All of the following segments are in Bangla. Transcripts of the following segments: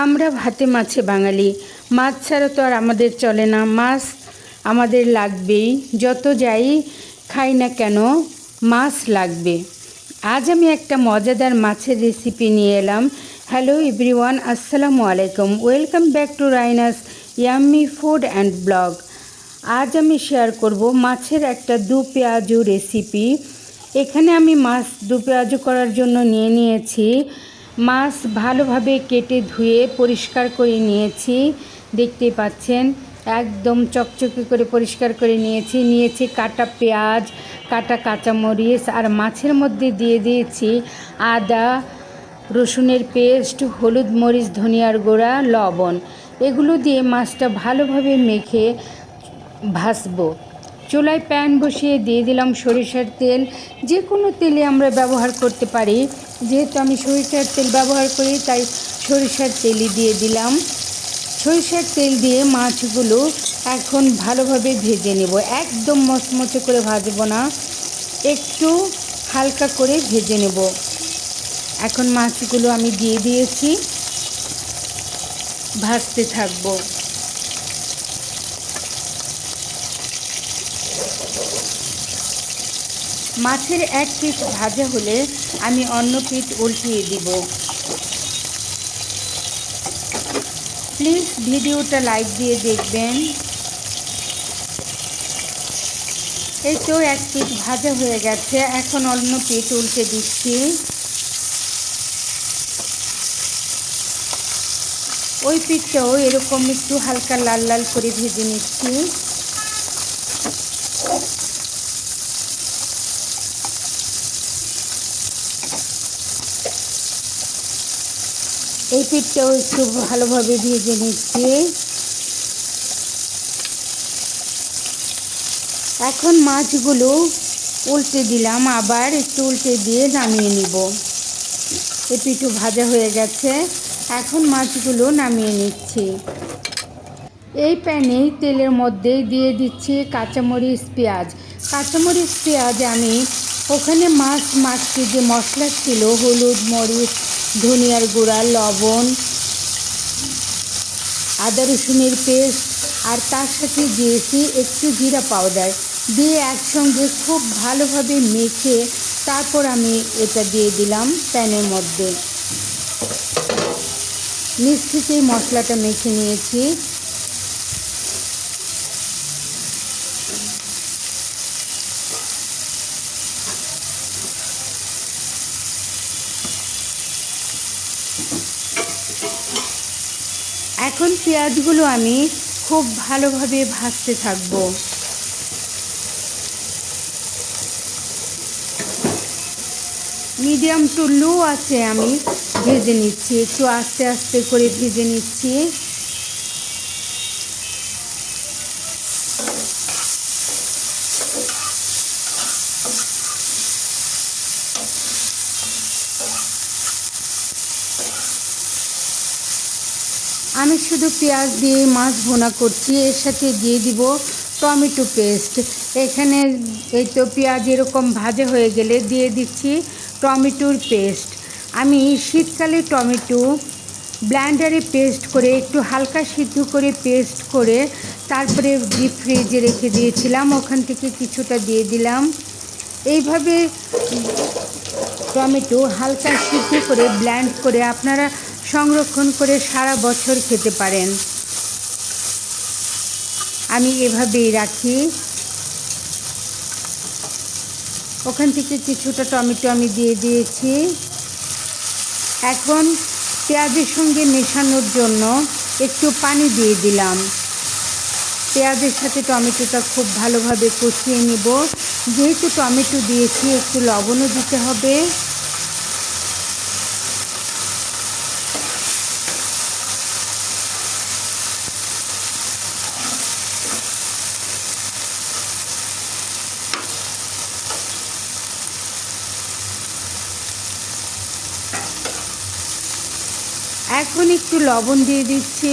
আমরা ভাতে মাছে বাঙালি। মাছ ছাড়া তো আর আমাদের চলে না। মাছ আমাদের লাগবেই। যত যাই খাই না কেন, মাছ লাগবে। আজ আমি একটা মজাদার মাছের রেসিপি নিয়ে এলাম। হ্যালো এভরিওয়ান আসসালামু আলাইকুম। Welcome back to Raina's yummy food and blog আজ আমি শেয়ার করব মাছের একটা দু পেঁয়াজু রেসিপি এখানে আমি মাছ দু পেঁয়াজু করার জন্য নিয়ে নিয়েছি। মাছ ভালোভাবে কেটে ধুয়ে পরিষ্কার করে নিয়েছি। দেখতে পাচ্ছেন, একদম চকচকে করে পরিষ্কার করে নিয়েছি। নিয়েছি কাটা পেঁয়াজ, কাটা কাঁচামরিচ আর মাছের মধ্যে দিয়ে দিয়েছি আদা, রসুনের পেস্ট, হলুদ মরিচ, ধনিয়ার গুঁড়া, লবণ। এগুলো দিয়ে মাছটা ভালোভাবে মেখে ভাসবো চুলায় প্যান বসিয়ে দিয়ে দিলাম সরিষার তেল। যে কোনো তেলে আমরা ব্যবহার করতে পারি। যেহেতু আমি সরিষার তেল ব্যবহার করি, তাই সরিষার তেলই দিয়ে দিলাম। সরিষার তেল দিয়ে মাছগুলো এখন ভালোভাবে ভেজে নেব। একদম মচমচে করে ভাজবো না। একটু হালকা করে ভেজে নেব। এখন মাছগুলো আমি দিয়ে দিয়েছি। ভাজতে থাকব। মাছের এক পিস ভাজা হলে আমি অন্য পিঠ উল্টিয়ে দিব। প্লিজ ভিডিওটা লাইক দিয়ে দেখবেন। এই তো এক পিঠ ভাজা হয়ে গেছে, এখন অন্য পিঠ উল্টে দিচ্ছি। ওই পিঠটাও এরকম একটু হালকা লাল লাল করে ভেজে নিচ্ছি। এই পিঠটাও একটু ভালোভাবে ভেজে নিচ্ছি। এখন মাছগুলো উল্টে দিলাম, আবার একটু উল্টে দিয়ে নামিয়ে নিব। এই পিঠু ভাজা হয়ে গেছে, এখন মাছগুলো নামিয়ে নিচ্ছি। এই প্যানে তেলের মধ্যে দিয়ে দিচ্ছি কাঁচামরিচ পেঁয়াজ। কাঁচামরিচ পেঁয়াজ আমি ওখানে মাছ মাছটি যে মশলা ছিল, হলুদ, মরিচ ধনিয়ার গুঁড়া, লবণ, আদা রসুনের পেস্ট আর তার সাথে দিয়েছি একটু জিরা পাউডার দিয়ে একসঙ্গে খুব ভালোভাবে মেখে তারপর আমি এটা দিয়ে দিলাম প্যানের মধ্যে। নিচ মশলাটা মেখে নিয়েছি। এখন পেঁয়াজগুলো আমি খুব ভালোভাবে ভাজতে থাকব। মিডিয়াম টু লো আছে আমি ভেজে নিচ্ছি, একটু আস্তে আস্তে করে ভেজে নিচ্ছি। আমি শুধু পেঁয়াজ দিয়ে মাছ ভোনা করছি, এর সাথে দিয়ে দিব টমেটো পেস্ট। এখানে এই তো পেঁয়াজ এরকম ভাজা হয়ে গেলে দিয়ে দিচ্ছি টমেটোর পেস্ট। আমি শীতকালে টমেটো ব্ল্যান্ডারে পেস্ট করে, একটু হালকা সিদ্ধ করে পেস্ট করে তারপরে ডিপ ফ্রিজে রেখে দিয়েছিলাম, ওখান থেকে কিছুটা দিয়ে দিলাম। এইভাবে টমেটো হালকা সিদ্ধ করে ব্ল্যান্ড করে, আপনারা সংরক্ষণ করে সারা বছর খেতে পারেন। আমি এভাবেই রাখি। ওখান থেকে কিছুটা টমেটো আমি দিয়ে দিয়েছি। এখন পেঁয়াজের সঙ্গে মেশানোর জন্য একটু পানি দিয়ে দিলাম। পেঁয়াজের সাথে টমেটোটা খুব ভালোভাবে কষিয়ে নিব। যেহেতু টমেটো দিয়েছি, একটু লবণও দিতে হবে। এখন একটু লবণ দিয়ে দিচ্ছি।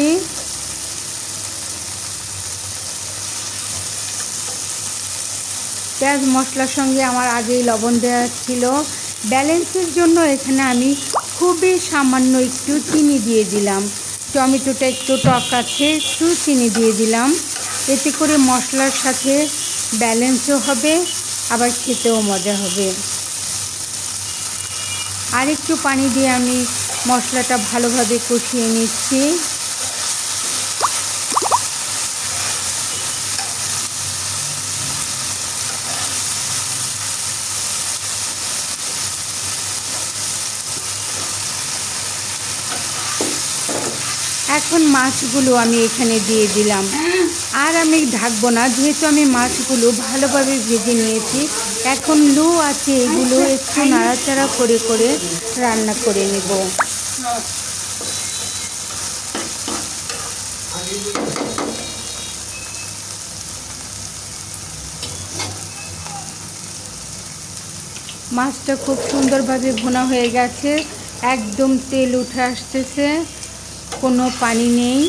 পেঁয়াজ মশলার সঙ্গে আমার আগেই লবণ দেওয়া ছিল। ব্যালেন্সের জন্য এখানে আমি খুবই সামান্য একটু চিনি দিয়ে দিলাম। টমেটোটা একটু টক আছে, একটু চিনি দিয়ে দিলাম। এতে করে মশলার সাথে ব্যালেন্সও হবে, আবার খেতেও মজা হবে। আর একটু পানি দিয়ে আমি মশলাটা ভালোভাবে কষিয়ে নিচ্ছি। এখন মাছগুলো আমি এখানে দিয়ে দিলাম। আর আমি ঢাকবো না, যেহেতু আমি মাছগুলো ভালোভাবে ভেজে নিয়েছি, এখন লো আছে এগুলো একটু নাড়াচাড়া করে করে রান্না করে নেব। মাছটা খুব সুন্দরভাবে ভুনা হয়ে গেছে। একদম তেল উঠে আসতেছে। কোনো পানি নেই।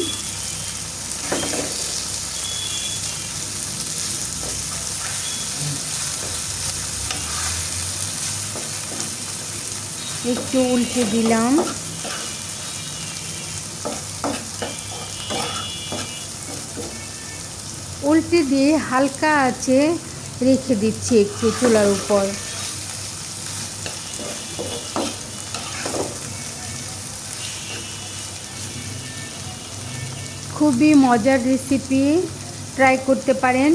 একটু উল্টে দিলাম। উল্টে দিয়ে হালকা আছে রেখে দিচ্ছি একটু চুলার উপর। খুবই মজার রেসিপি ট্রাই করতে পারেন।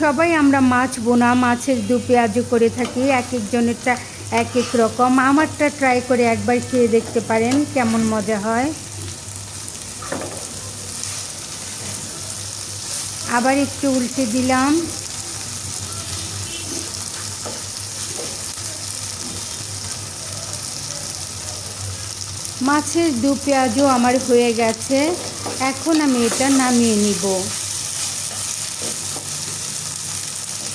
সবাই আমরা মাছ বোনা, মাছের দু পেঁয়াজও করে থাকি এক একজনেরটা এক এক রকম। আমারটা ট্রাই করে একবার খেয়ে দেখতে পারেন কেমন মজা হয়। আবার একটু উল্টে দিলাম। মাছের দু পেঁয়াজও আমার হয়ে গেছে। এখন আমি এটা নামিয়ে নিব।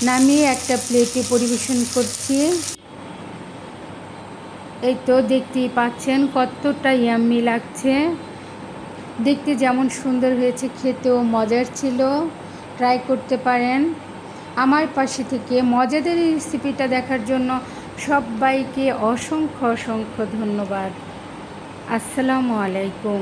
নামিয়ে একটা প্লেটে পরিবেশন করছি। এই তো দেখতেই পাচ্ছেন কতটা ইয়াম্মি লাগছে। দেখতে যেমন সুন্দর হয়েছে, খেতেও মজার ছিল। ট্রাই করতে পারেন। আমার পাশে থেকে মজাদার রেসিপিটা দেখার জন্য সবাইকে অসংখ্য অসংখ্য ধন্যবাদ। আসসালামু আলাইকুম।